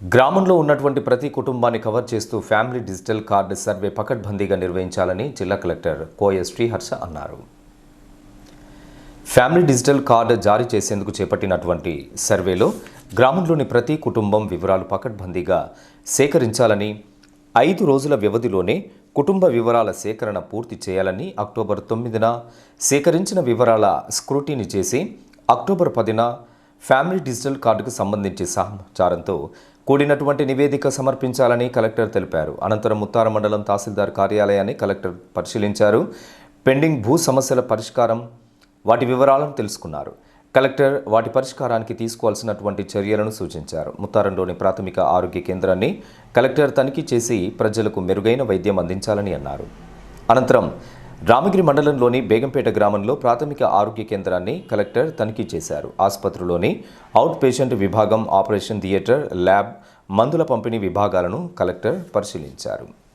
గ్రామంలో ఉన్నటువంటి ప్రతి కుటుంబాన్ని కవర్ చేస్తూ ఫ్యామిలీ డిజిటల్ కార్డు సర్వే పకడ్బందీగా నిర్వహించాలని జిల్లా కలెక్టర్ కోయ శ్రీహర్ష అన్నారు. ఫ్యామిలీ డిజిటల్ కార్డు జారీ చేసేందుకు చేపట్టినటువంటి సర్వేలో గ్రామంలోని ప్రతి కుటుంబం వివరాలు పకడ్బందీగా సేకరించాలని ఐదు రోజుల వ్యవధిలోనే కుటుంబ వివరాల సేకరణ పూర్తి చేయాలని అక్టోబర్ తొమ్మిదిన సేకరించిన వివరాల స్క్రూటీని చేసి అక్టోబర్ పదిన ఫ్యామిలీ డిజిటల్ కార్డుకు సంబంధించి సమాచారంతో కూడినటువంటి నివేదిక సమర్పించాలని కలెక్టర్ తెలిపారు. అనంతరం ముత్తార మండలం తహసీల్దార్ కార్యాలయాన్ని కలెక్టర్ పరిశీలించారు. పెండింగ్ భూ సమస్యల పరిష్కారం వాటి వివరాలను తెలుసుకున్నారు. కలెక్టర్ వాటి పరిష్కారానికి తీసుకోవాల్సినటువంటి చర్యలను సూచించారు. ముత్తారంలోని ప్రాథమిక ఆరోగ్య కేంద్రాన్ని కలెక్టర్ తనిఖీ చేసి ప్రజలకు మెరుగైన వైద్యం అందించాలని అన్నారు. అనంతరం రామగిరి మండలంలోని బేగంపేట గ్రామంలో ప్రాథమిక ఆరోగ్య కేంద్రాన్ని కలెక్టర్ తనిఖీ చేశారు. ఆసుపత్రిలోని అవుట్ పేషెంట్ విభాగం ఆపరేషన్ థియేటర్ ల్యాబ్ మందుల పంపిణీ విభాగాలను కలెక్టర్ పరిశీలించారు.